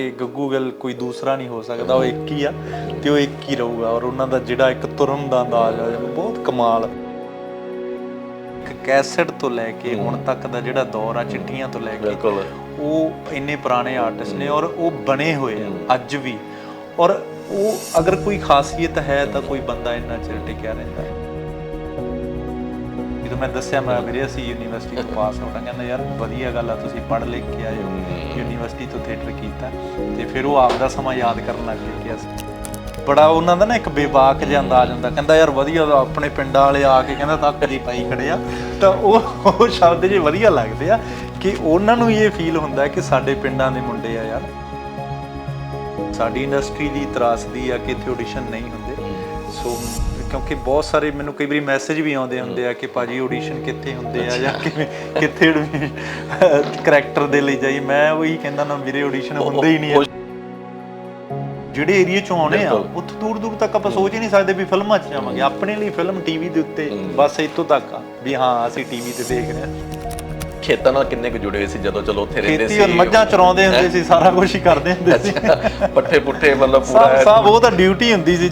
ਕਿ ਗੱਗੂ ਗਿੱਲ ਕੋਈ ਦੂਸਰਾ ਨਹੀਂ ਹੋ ਸਕਦਾ ਉਹ ਇੱਕ ਹੀ ਆ ਤੇ ਉਹ ਇੱਕ ਹੀ ਰਹੂਗਾ ਔਰ ਉਹਨਾਂ ਦਾ ਜਿਹੜਾ ਇੱਕ ਤੁਰਨ ਦਾ ਅੰਦਾਜ਼ ਆ ਬਹੁਤ ਕਮਾਲ ਇੱਕ ਕੈਸਟ ਤੋਂ ਲੈ ਕੇ ਹੁਣ ਤੱਕ ਦਾ ਜਿਹੜਾ ਦੌਰ ਆ ਚਿੱਠੀਆਂ ਤੋਂ ਲੈ ਕੇ ਬਿਲਕੁਲ। ਉਹ ਇੰਨੇ ਪੁਰਾਣੇ ਆਰਟਿਸਟ ਨੇ ਔਰ ਉਹ ਬਣੇ ਹੋਏ ਆ ਅੱਜ ਵੀ। ਔਰ ਉਹ ਅਗਰ ਕੋਈ ਖਾਸੀਅਤ ਹੈ ਤਾਂ ਕੋਈ ਬੰਦਾ ਇੰਨਾ ਚਿਰ ਟਿਕਿਆ ਰਹਿੰਦਾ। ਹੈ ਜਦੋਂ ਮੈਂ ਦੱਸਿਆ ਮੈਂ ਵੀਰੇ ਅਸੀਂ ਯੂਨੀਵਰਸਿਟੀ ਤੋਂ ਪਾਸ ਆਊਟ ਆ ਕਹਿੰਦਾ ਯਾਰ ਵਧੀਆ ਗੱਲ ਆ ਤੁਸੀਂ ਪੜ੍ਹ ਲਿਖ ਕੇ ਆਏ ਹੋ। ਯੂਨੀਵਰਸਿਟੀ ਤੋਂ ਥੀਏਟਰ ਕੀਤਾ। ਤੇ ਫਿਰ ਉਹ ਆਪਦਾ ਸਮਾਂ ਯਾਦ ਕਰਨ ਲੱਗ ਗਏ ਕਿ ਅਸੀਂ ਬੜਾ ਉਹਨਾਂ ਦਾ ਨਾ ਇੱਕ ਬੇਬਾਕ ਜਿਹਾ ਅੰਦਾਜ਼ ਹੁੰਦਾ। ਕਹਿੰਦਾ ਯਾਰ ਵਧੀਆ ਦਾ ਆਪਣੇ ਪਿੰਡਾਂ ਵਾਲੇ ਆ ਕੇ ਕਹਿੰਦਾ ਤੱਕ ਦੀ ਪਾਈ ਖੜੇ ਆ। ਤਾਂ ਉਹ ਉਹ ਸ਼ਬਦ ਜੇ ਵਧੀਆ ਲੱਗਦੇ ਆ ਕਿ ਉਹਨਾਂ ਨੂੰ ਇਹ ਫੀਲ ਹੁੰਦਾ ਕਿ ਸਾਡੇ ਪਿੰਡਾਂ ਦੇ ਮੁੰਡੇ ਆ ਯਾਰ। ਸਾਡੀ ਇੰਡਸਟਰੀ ਦੀ ਤਰਾਸਦੀ ਆ ਕਿ ਇੱਥੇ ਆਡੀਸ਼ਨ ਨਹੀਂ ਹੁੰਦੇ। ਸੋ ਕਿਉਂਕਿ ਬਹੁਤ ਸਾਰੇ ਮੈਨੂੰ ਕਈ ਵਾਰੀ ਮੈਸੇਜ ਵੀ ਆਉਂਦੇ ਹੁੰਦੇ ਆ ਕਿ ਭਾਜੀ ਆਡੀਸ਼ਨ ਕਿੱਥੇ ਹੁੰਦੇ ਆ ਜਾਂ ਕਿਵੇਂ ਕਿੱਥੇ ਕਰੈਕਟਰ ਦੇ ਲਈ ਜਾਈ। ਮੈਂ ਉਹੀ ਕਹਿੰਦਾ ਨਾ ਵੀਰੇ ਆਡੀਸ਼ਨ ਹੁੰਦੇ ਹੀ ਨਹੀਂ ਆ। ਜਿਹੜੇ ਏਰੀਆ ਚੋਂ ਆਉਣੇ ਆ ਉੱਥੋਂ ਦੂਰ ਦੂਰ ਤੱਕ ਆਪਾਂ ਸੋਚ ਹੀ ਨਹੀਂ ਸਕਦੇ ਵੀ ਫਿਲਮਾਂ 'ਚ ਜਾਵਾਂਗੇ। ਆਪਣੇ ਲਈ ਫਿਲਮ ਟੀਵੀ ਦੇ ਉੱਤੇ ਬਸ ਇੱਥੋਂ ਤੱਕ ਆ ਵੀ ਹਾਂ ਅਸੀਂ ਟੀਵੀ ਤੇ ਦੇਖ ਰਹੇ ਹਾਂ। ਖੇਤਾਂ ਨਾਲ ਕਿੰਨੇ ਕੁ ਜੁੜੇ ਹੋਏ ਸੀ ਜਦੋਂ ਚਲੋ ਉੱਥੇ ਰਹਿੰਦੇ ਖੇਤੀ ਸੀ ਔਰ ਮੱਝਾਂ ਚਰਾਉਂਦੇ ਹੁੰਦੇ ਸੀ ਸਾਰਾ ਕੁਝ ਹੀ ਕਰਦੇ ਹੁੰਦੇ ਸੀ। ਪੱਠੇ ਪੁੱਠੇ ਮਤਲਬ ਪੂਰਾ ਸਭ ਉਹ ਤਾਂ ਡਿਊਟੀ ਹੁੰਦੀ ਸੀ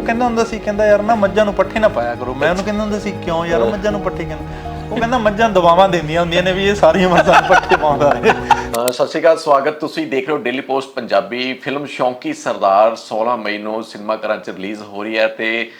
ਉਹ ਕਹਿੰਦਾ ਹੁੰਦਾ ਸੀ ਕਹਿੰਦਾ ਯਾਰ ਨਾ ਮੱਝਾਂ ਨੂੰ ਪੱਠੇ ਨਾ ਪਾਇਆ ਕਰੋ। ਮੈਂ ਉਹਨੂੰ ਕਹਿੰਦਾ ਹੁੰਦਾ ਸੀ ਕਿਉਂ ਯਾਰ ਮੱਝਾਂ ਨੂੰ ਪੱਠੇ ਕਹਿੰਦਾ ਉਹ ਕਹਿੰਦਾ ਮੱਝਾਂ ਦਵਾਵਾਂ ਦਿੰਦੀਆਂ ਹੁੰਦੀਆਂ ਨੇ ਵੀ ਇਹ ਸਾਰੀਆਂ ਮੱਝਾਂ ਨੂੰ ਪੱਠੇ ਪਾਉਂਦਾ ਅਹ ਸਤਿ ਸ਼੍ਰੀ ਅਕਾਲ ਸਵਾਗਤ। ਤੁਸੀਂ ਦੇਖ ਰਹੇ ਹੋ Daily Post Punjabi film Shounki Sardar 16 ਮਈ ਨੂੰ ਸਿਨੇਮਾ ਘਰਾਂ 'ਚ ਰਿਲੀਜ਼ ਹੋ ਰਹੀ ਹੈ ਤੇ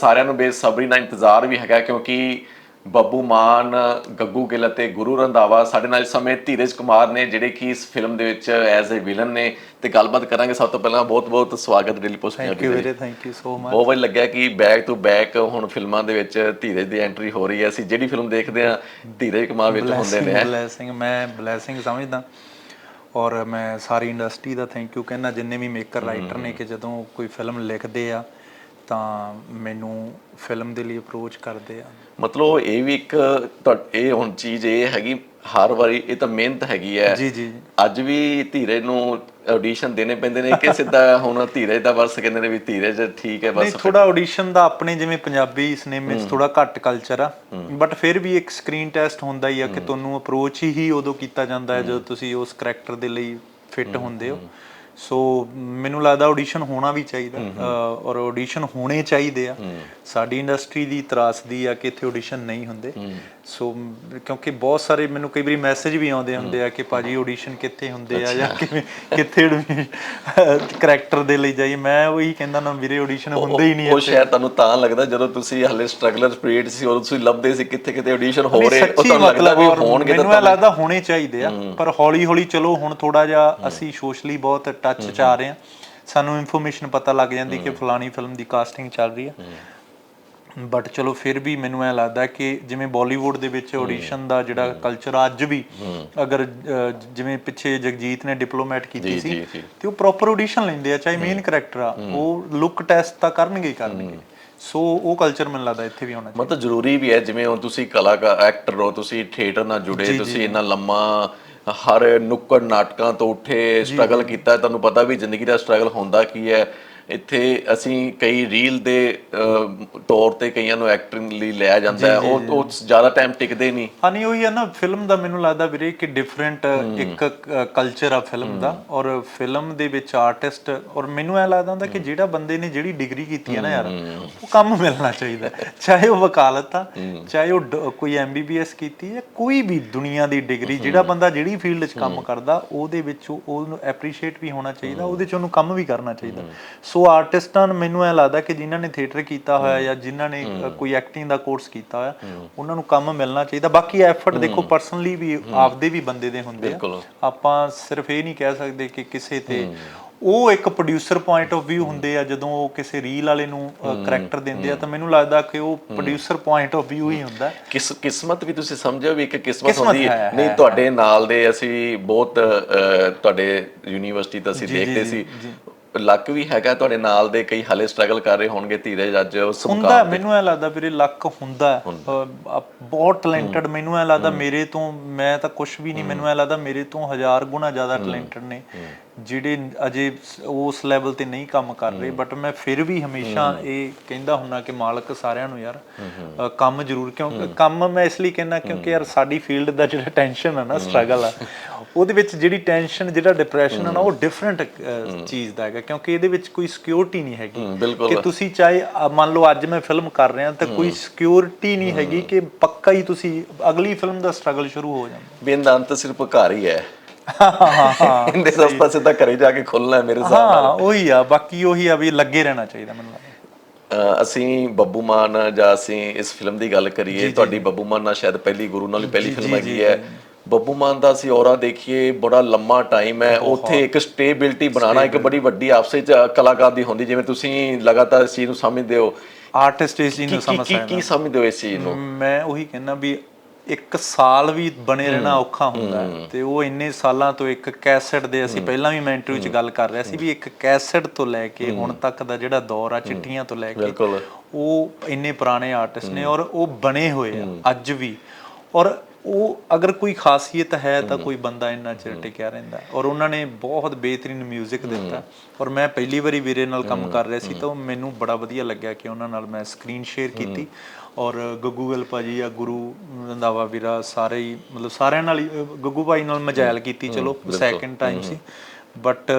ਸਾਰਿਆਂ ਨੂੰ ਬੇਸਬਰੀ ਨਾਲ ਇੰਤਜ਼ਾਰ ਵੀ ਹੈਗਾ ਕਿਉਂਕਿ ਬੱਬੂ ਮਾਨ ਗੱਗੂ ਗਿੱਲ ਅਤੇ ਗੁਰੂ ਰੰਧਾਵਾ ਸਾਡੇ ਨਾਲ ਇਸ ਸਮੇਂ ਧੀਰਜ ਕੁਮਾਰ ਨੇ ਜਿਹੜੇ ਕਿ ਇਸ ਫਿਲਮ ਦੇ ਵਿੱਚ ਐਜ਼ ਅ ਵਿਲਨ ਨੇ ਤੇ ਗੱਲਬਾਤ ਕਰਾਂਗੇ। ਸਭ ਤੋਂ ਪਹਿਲਾਂ ਬਹੁਤ ਬਹੁਤ ਸਵਾਗਤ Daily Post thank Punjabi you ਦੇ ਵੀਰੇ ਥੈਂਕ ਯੂ ਸੋ ਮਚ ਬਹੁਤ ਵਧੀਆ ਲੱਗਿਆ ਕਿ ਬੈਕ ਟੂ ਬੈਕ ਹੁਣ ਫਿਲਮਾਂ ਦੇ ਵਿੱਚ ਧੀਰਜ ਦੀ ਐਂਟਰੀ ਹੋ ਰਹੀ ਹੈ। ਅਸੀਂ ਜਿਹੜੀ ਫਿਲਮ ਦੇਖਦੇ ਆ ਧੀਰਜ ਕੁਮਾਰ ਵਿੱਚ ਹੁੰਦੇ ਨੇ। ਬਲੇਸਿੰਗ ਮੈਂ ਬਲੇਸਿੰਗ ਸਮਝਦਾ। ਔਰ ਮੈਂ ਸਾਰੀ ਇੰਡਸਟਰੀ ਦਾ ਥੈਂਕ ਯੂ ਕਹਿਣਾ ਜਿੰਨੇ ਵੀ ਮੇਕਰ ਰਾਈਟਰ ਨੇ ਕਿ ਜਦੋਂ ਕੋਈ ਫਿਲਮ ਲਿਖਦੇ ਆ ਤਾਂ ਮੈਨੂੰ ਫਿਲਮ ਦੇ ਲਈ ਅਪਰੋਚ ਕਰਦੇ ਆ। ਮਤਲਬ ਇਹ ਵੀ ਇੱਕ ਇਹ ਹੁਣ ਚੀਜ਼ ਇਹ ਹੈਗੀ ਹਰ ਵਾਰੀ ਇਹ ਤਾਂ ਮਿਹਨਤ ਹੈਗੀ ਹੈ ਜੀ ਜੀ। ਅੱਜ ਵੀ ਧੀਰੇ ਨੂੰ ਆਡੀਸ਼ਨ ਦੇਣੇ ਪੈਂਦੇ ਨੇ ਕਿ ਸਿੱਧਾ ਹੁਣ ਧੀਰੇ ਦਾ ਬਸ ਕਹਿੰਦੇ ਨੇ ਵੀ ਧੀਰੇ ਜ ਠੀਕ ਹੈ ਨਹੀਂ ਬਸ ਥੋੜਾ ਆਡੀਸ਼ਨ ਦਾ ਆਪਣੇ ਜਿਵੇਂ ਪੰਜਾਬੀ ਸਿਨੇਮੇ 'ਚ ਥੋੜਾ ਘੱਟ ਕਲਚਰ ਆ। ਬਟ ਫਿਰ ਵੀ ਇੱਕ ਸਕਰੀਨ ਟੈਸਟ ਹੁੰਦਾ ਹੀ ਆ ਕਿ ਤੁਹਾਨੂੰ ਅਪਰੋਚ ਹੀ ਉਦੋਂ ਕੀਤਾ ਜਾਂਦਾ ਹੈ ਜਦੋਂ ਤੁਸੀਂ ਉਸ ਕੈਰੈਕਟਰ ਦੇ ਲਈ ਫਿੱਟ ਹੁੰਦੇ ਹੋ। ਸੋ ਮੈਨੂੰ ਲੱਗਦਾ ਆਡੀਸ਼ਨ ਹੋਣਾ ਵੀ ਚਾਹੀਦਾ। ਔਰ ਆਡੀਸ਼ਨ ਹੋਣੇ ਚਾਹੀਦੇ ਆ। ਸਾਡੀ ਇੰਡਸਟਰੀ ਦੀ ਤਰਾਸਦੀ ਆ ਕਿ ਇੱਥੇ ਆਡੀਸ਼ਨ ਨਹੀਂ ਹੁੰਦੇ। ਸੋ ਕਿਉਂਕਿ ਬਹੁਤ ਸਾਰੇ ਮੈਨੂੰ ਕਈ ਵਾਰੀ ਮੈਸੇਜ ਵੀ ਆਉਂਦੇ ਹੁੰਦੇ ਆ ਕਿ ਭਾਜੀ ਆਡੀਸ਼ਨ ਕਿੱਥੇ ਹੁੰਦੇ ਆ ਜਾਂ ਕਿਵੇਂ ਕਿੱਥੇ ਕਰੈਕਟਰ ਦੇ ਲਈ ਜਾਈ ਮੈਂ ਉਹੀ ਕਹਿੰਦਾ ਨਾ ਵੀਰੇ ਆਡੀਸ਼ਨ ਹੁੰਦੇ ਹੀ ਨਹੀਂ ਉਹ ਸ਼ਾਇਦ ਤੁਹਾਨੂੰ ਤਾਂ ਲੱਗਦਾ ਜਦੋਂ ਤੁਸੀਂ ਹਲੇ ਸਟਰਗਲਰ ਪੀਰੀਅਡ ਸੀ ਉਦੋਂ ਤੁਸੀਂ ਲੱਭਦੇ ਸੀ ਕਿੱਥੇ ਕਿਤੇ ਆਡੀਸ਼ਨ ਹੋ ਰਹੇ ਉਹ ਤੁਹਾਨੂੰ ਲੱਗਦਾ ਵੀ ਹੋਣਗੇ ਮੈਨੂੰ ਤਾਂ ਇਹ ਲੱਗਦਾ ਹੋਣੇ ਚਾਹੀਦੇ ਆ। ਪਰ ਹੌਲੀ ਹੌਲੀ ਚਲੋ ਹੁਣ ਥੋੜਾ ਜਿਹਾ ਅਸੀਂ ਸੋਸ਼ਲੀ ਬਹੁਤ ਟੱਚ ਚ ਆ ਰਹੇ ਆ। ਸਾਨੂੰ ਇਨਫੋਰਮੇਸ਼ਨ ਪਤਾ ਲੱਗ ਜਾਂਦੀ ਕਿ ਫਲਾਣੀ ਫਿਲਮ ਦੀ ਕਾਸਟਿੰਗ ਚੱਲ ਰਹੀ ਆ। ਬਟ ਚਲੋ ਫਿਰ ਵੀ ਮੈਨੂੰ ਐ ਲੱਗਦਾ ਕਿ ਜਿਵੇਂ ਬਾਲੀਵੁੱਡ ਦੇ ਵਿੱਚ ਆਡੀਸ਼ਨ ਦਾ ਜਿਹੜਾ ਕਲਚਰ ਅੱਜ ਵੀ ਅਗਰ ਜਿਵੇਂ ਪਿੱਛੇ ਜਗਜੀਤ ਨੇ ਡਿਪਲੋਮੈਟ ਕੀਤੀ ਸੀ। ਤੇ ਉਹ ਪ੍ਰੋਪਰ ਆਡੀਸ਼ਨ ਲੈਂਦੇ ਆ ਚਾਹੇ ਮੇਨ ਕੈਰੈਕਟਰ ਆ ਉਹ ਲੁੱਕ ਟੈਸਟ ਤਾਂ ਕਰਨਗੇ ਹੀ ਕਰਨਗੇ। ਸੋ ਉਹ ਕਲਚਰ ਮੈਨੂੰ ਲੱਗਦਾ ਇੱਥੇ ਵੀ ਹੋਣਾ ਚਾਹੀਦਾ। ਮਤਲਬ ਜ਼ਰੂਰੀ ਵੀ ਹੈ ਜਿਵੇਂ ਹੁਣ ਤੁਸੀਂ ਕਲਾਕਾਰ ਐਕਟਰ ਹੋ ਤੁਸੀਂ ਥੀਏਟਰ ਨਾਲ ਜੁੜੇ ਤੁਸੀਂ ਇੰਨਾ ਲੰਮਾ ਹਰ ਨੁੱਕੜ ਨਾਟਕਾਂ ਤੋਂ ਉੱਠੇ ਸਟਰਗਲ ਕੀਤਾ। ਤੁਹਾਨੂੰ ਪਤਾ ਵੀ ਜ਼ਿੰਦਗੀ ਦਾ ਸਟਰਗਲ ਹੁੰਦਾ ਕੀ ਹੈ? ਇੱਥੇ ਅਸੀਂ ਕਈ ਰੀਲ ਦੇ ਤੌਰ ਤੇ ਕਈਆਂ ਨੂੰ ਐਕਟਿੰਗ ਲਈ ਲਿਆ ਜਾਂਦਾ ਹੈ। ਉਹ ਉਹ ਜ਼ਿਆਦਾ ਟਾਈਮ ਟਿਕਦੇ ਨਹੀਂ। ਹਾਂ ਨਹੀਂ ਉਹੀ ਹੈ ਨਾ ਫਿਲਮ ਦਾ ਮੈਨੂੰ ਲੱਗਦਾ ਵੀਰੇ ਕਿ ਡਿਫਰੈਂਟ ਇੱਕ ਕਲਚਰ ਆ ਫਿਲਮ ਦਾ। ਔਰ ਫਿਲਮ ਦੇ ਵਿੱਚ ਆਰਟਿਸਟ ਔਰ ਮੈਨੂੰ ਐ ਲੱਗਦਾ ਹੁੰਦਾ ਕਿ ਜਿਹੜਾ ਬੰਦੇ ਨੇ ਜਿਹੜੀ ਡਿਗਰੀ ਕੀਤੀ ਹੈ ਨਾ ਯਾਰ ਉਹ ਕੰਮ ਮਿਲਣਾ ਚਾਹੀਦਾ ਚਾਹੇ ਉਹ ਵਕਾਲਤ ਆ ਚਾਹੇ ਉਹ ਕੋਈ ਐਮਬੀਬੀਐਸ ਕੀਤੀ ਹੈ ਕੋਈ ਵੀ ਦੁਨੀਆ ਦੀ ਡਿਗਰੀ ਜਿਹੜਾ ਬੰਦਾ ਜਿਹੜੀ ਫੀਲਡ 'ਚ ਕੰਮ ਕਰਦਾ ਉਹਦੇ ਵਿੱਚ ਉਹ- ਉਹਨੂੰ ਐਪਰੀਸ਼ੀਏਟ ਵੀ ਹੋਣਾ ਚਾਹੀਦਾ ਉਹਦੇ 'ਚ ਉਹਨੂੰ ਕੰਮ ਵੀ ਕਰਨਾ ਚਾਹੀਦਾ। ਸੋ ਆਰਟਿਸਟਾਂ ਨੂੰ ਮੈਨੂੰ ਐ ਲੱਗਦਾ ਕਿ ਜਿਨ੍ਹਾਂ ਨੇ ਥੀਏਟਰ ਕੀਤਾ ਹੋਇਆ ਜਾਂ ਜਿਨ੍ਹਾਂ ਨੇ ਕੋਈ ਐਕਟਿੰਗ ਦਾ ਕੋਰਸ ਕੀਤਾ ਹੋਇਆ ਉਹਨਾਂ ਨੂੰ ਕੰਮ ਮਿਲਣਾ ਚਾਹੀਦਾ। ਬਾਕੀ ਐਫਰਟ ਦੇਖੋ ਪਰਸਨਲੀ ਵੀ ਆਪਦੇ ਵੀ ਬੰਦੇ ਦੇ ਹੁੰਦੇ ਆ। ਆਪਾਂ ਸਿਰਫ ਇਹ ਨਹੀਂ ਕਹਿ ਸਕਦੇ ਕਿ ਕਿਸੇ ਤੇ ਉਹ ਇੱਕ ਪ੍ਰੋਡਿਊਸਰ ਪੁਆਇੰਟ ਆਫ View ਹੁੰਦੇ ਆ ਜਦੋਂ ਉਹ ਕਿਸੇ ਰੀਲ ਵਾਲੇ ਨੂੰ ਕਰੈਕਟਰ ਦਿੰਦੇ ਆ ਤਾਂ ਮੈਨੂੰ ਲੱਗਦਾ ਕਿ ਉਹ ਪ੍ਰੋਡਿਊਸਰ ਪੁਆਇੰਟ ਆਫ View ਹੀ ਹੁੰਦਾ। ਕਿਸ ਕਿਸਮਤ ਵੀ ਤੁਸੀਂ ਸਮਝੋ ਵੀ ਇੱਕ ਕਿਸਮਤ ਹੁੰਦੀ ਹੈ, ਨਹੀਂ ਤੁਹਾਡੇ ਨਾਲ ਦੇ ਅਸੀਂ ਬਹੁਤ ਤੁਹਾਡੇ ਯੂਨੀਵਰਸਿਟੀ ਤੋਂ ਅਸੀਂ ਦੇਖਦੇ ਸੀ। ਲੱਕ ਵੀ ਹੈਗਾ ਤੁਹਾਡੇ ਨਾਲ ਦੇ ਕਈ ਹਲੇ ਸਟਰਗਲ ਕਰ ਰਹੇ ਹੋਣਗੇ ਧੀਰਜ ਅੱਜ ਉਸ ਹੁੰਦਾ ਮੁਕਾਮ ਮੈਨੂੰ ਐ ਲੱਗਦਾ ਵੀਰੇ ਲੱਕ ਹੁੰਦਾ। ਬਹੁਤ ਟੈਲੈਂਟਡ ਮੈਨੂੰ ਐ ਲੱਗਦਾ ਮੇਰੇ ਤੋਂ ਮੈਂ ਤਾਂ ਕੁਝ ਵੀ ਨਹੀਂ ਮੈਨੂੰ ਐ ਲੱਗਦਾ ਮੇਰੇ ਤੋਂ ਹਜ਼ਾਰ ਗੁਣਾ ਜ਼ਿਆਦਾ ਟੈਲੈਂਟਡ ਨੇ। ਜਿਹੜੇ ਅਜੇ ਉਸ ਲੈਵਲ ਤੇ ਨਹੀਂ ਕੰਮ ਕਰ ਰਹੇ ਬਟ ਮੈਂ ਫਿਰ ਵੀ ਹਮੇਸ਼ਾ ਇਹ ਕਹਿੰਦਾ ਹੁੰਨਾ ਕਿ ਮਾਲਕ ਸਾਰਿਆਂ ਨੂੰ ਯਾਰ ਕੰਮ ਜ਼ਰੂਰ ਕਿਉਂਕਿ ਕੰਮ ਮੈਂ ਇਸ ਲਈ ਕਹਿੰਦਾ ਕਿਉਂਕਿ ਯਾਰ ਸਾਡੀ ਫੀਲਡ ਦਾ ਜਿਹੜਾ ਟੈਨਸ਼ਨ ਹੈ ਨਾ ਸਟਰਗਲ ਆ ਉਹਦੇ ਵਿੱਚ ਜਿਹੜੀ ਟੈਨਸ਼ਨ ਜਿਹੜਾ ਡਿਪਰੈਸ਼ਨ ਹੈ ਨਾ ਉਹ ਡਿਫਰੈਂਟ ਚੀਜ਼ ਦਾ ਹੈਗਾ ਕਿਉਂਕਿ ਇਹਦੇ ਵਿੱਚ ਕੋਈ ਸਿਕਿਉਰਿਟੀ ਨਹੀਂ ਹੈਗੀ। ਕਿ ਤੁਸੀਂ ਚਾਹੇ ਮੰਨ ਲਓ ਅੱਜ ਮੈਂ ਫਿਲਮ ਕਰ ਰਿਹਾ ਤਾਂ ਕੋਈ ਸਿਕਿਉਰਿਟੀ ਨਹੀਂ ਹੈਗੀ ਕਿ ਪੱਕਾ ਹੀ ਤੁਸੀਂ ਅਗਲੀ ਫਿਲਮ ਦਾ ਸਟਰਗਲ ਸ਼ੁਰੂ ਹੋ ਜਾਂਦਾ। ਬਿੰਦ ਅੰਤ ਸਿਰਫ ਘਰ ਹੀ ਹੈ। ਹਾਂ। ਹਾਂ ਹਾਂ ਇਹਦੇ ਰਸਤਾ ਸਿੱਧਾ ਘਰੇ ਜਾ ਕੇ ਖੁੱਲਣਾ ਹੈ ਮੇਰੇ ਹਿਸਾਬ ਨਾਲ। ਹਾਂ ਉਹੀ ਆ ਬਾਕੀ ਉਹੀ ਆ ਵੀ ਲੱਗੇ ਰਹਿਣਾ ਚਾਹੀਦਾ ਮੈਨੂੰ ਲੱਗਦਾ। ਅਸੀਂ ਬੱਬੂ ਮਾਨ ਜਾਂ ਅਸੀਂ ਇਸ ਫਿਲਮ ਦੀ ਗੱਲ ਕਰੀਏ ਤੁਹਾਡੀ ਬੱਬੂ ਮਾਨ ਨਾਲ ਸ਼ਾਇਦ ਪਹਿਲੀ ਗੁਰੂ ਨਾਲ ਹੀ ਪਹਿਲੀ ਫਿਲਮ ਹੈਗੀ ਹੈ। ਬੱਬੂ ਮਾਨ ਦਾ ਅਸੀਂ ਔਰਾ ਦੇਖੀਏ ਬੜਾ ਲੰਮਾ ਟਾਈਮ ਹੈ। ਉੱਥੇ ਇੱਕ ਸਟੇਬਿਲਿਟੀ ਬਣਾਉਣਾ ਇੱਕ ਬੜੀ ਵੱਡੀ ਆਪਸੇ ਚ ਕਲਾਕਾਰ ਦੀ ਹੁੰਦੀ ਜਿਵੇਂ ਤੁਸੀਂ ਲਗਾਤਾਰ ਇਸ ਚੀਜ਼ ਨੂੰ ਸਮਝਦੇ ਹੋ। ਆਰਟਿਸਟ ਇਸ ਚੀਜ਼ ਨੂੰ ਕੀ ਸਮਝ ਕੀ ਕੀ ਸਮਝਦੇ ਹੋ ਇਸ ਚੀਜ਼ ਨੂੰ? ਮੈਂ ਉਹੀ ਕਹਿੰਦਾ ਵੀ ਇੱਕ ਸਾਲ ਵੀ ਬਣੇ ਰਹਿਣਾ ਔਖਾ ਹੁੰਦਾ ਹੈ। ਤੇ ਉਹ ਇੰਨੇ ਸਾਲਾਂ ਤੋਂ ਇੱਕ ਕੈਸਟ ਦੇ ਅਸੀਂ ਪਹਿਲਾਂ ਵੀ ਮੈਂ ਇੰਟਰਵਿਊ 'ਚ ਗੱਲ ਕਰ ਰਿਹਾ ਸੀ ਵੀ ਇੱਕ ਕੈਸਟ ਤੋਂ ਲੈ ਕੇ ਹੁਣ ਤੱਕ ਦਾ ਜਿਹੜਾ ਦੌਰ ਆ ਚਿੱਠੀਆਂ ਤੋਂ ਲੈ ਕੇ ਉਹ ਇੰਨੇ ਪੁਰਾਣੇ ਆਰਟਿਸਟ ਨੇ ਔਰ ਉਹ ਬਣੇ ਹੋਏ ਆ ਅੱਜ ਵੀ। ਔਰ ਉਹ ਅਗਰ ਕੋਈ ਖਾਸੀਅਤ ਹੈ ਤਾਂ ਕੋਈ ਬੰਦਾ ਇੰਨਾ ਚਿਰ ਟਿਕਿਆ ਰਹਿੰਦਾ। ਔਰ ਉਹਨਾਂ ਨੇ ਬਹੁਤ ਬਿਹਤਰੀਨ 뮤직 ਦਿੱਤਾ। ਔਰ ਮੈਂ ਪਹਿਲੀ ਵਾਰੀ ਵੀਰੇ ਨਾਲ ਕੰਮ ਕਰ ਰਿਹਾ ਸੀ ਤਾਂ ਉਹ ਮੈਨੂੰ ਬੜਾ ਵਧੀਆ ਲੱਗਿਆ ਕਿ ਉਹਨਾਂ ਨਾਲ ਮੈਂ ਸਕਰੀਨ ਸ਼ੇਅਰ ਕੀਤੀ। ਔਰ ਗੱਗੂ ਗਿੱਲ ਭਾਜੀ ਆ ਗੁਰੂ ਰੰਧਾਵਾ ਵੀਰਾ ਸਾਰੇ ਹੀ ਮਤਲਬ ਸਾਰਿਆਂ ਨਾਲ ਹੀ ਗੱਗੂ ਭਾਈ ਨਾਲ ਮਜਾਇਲ ਕੀਤੀ। ਚਲੋ ਸੈਕਿੰਡ ਟਾਈਮ ਸੀ। ਬਟ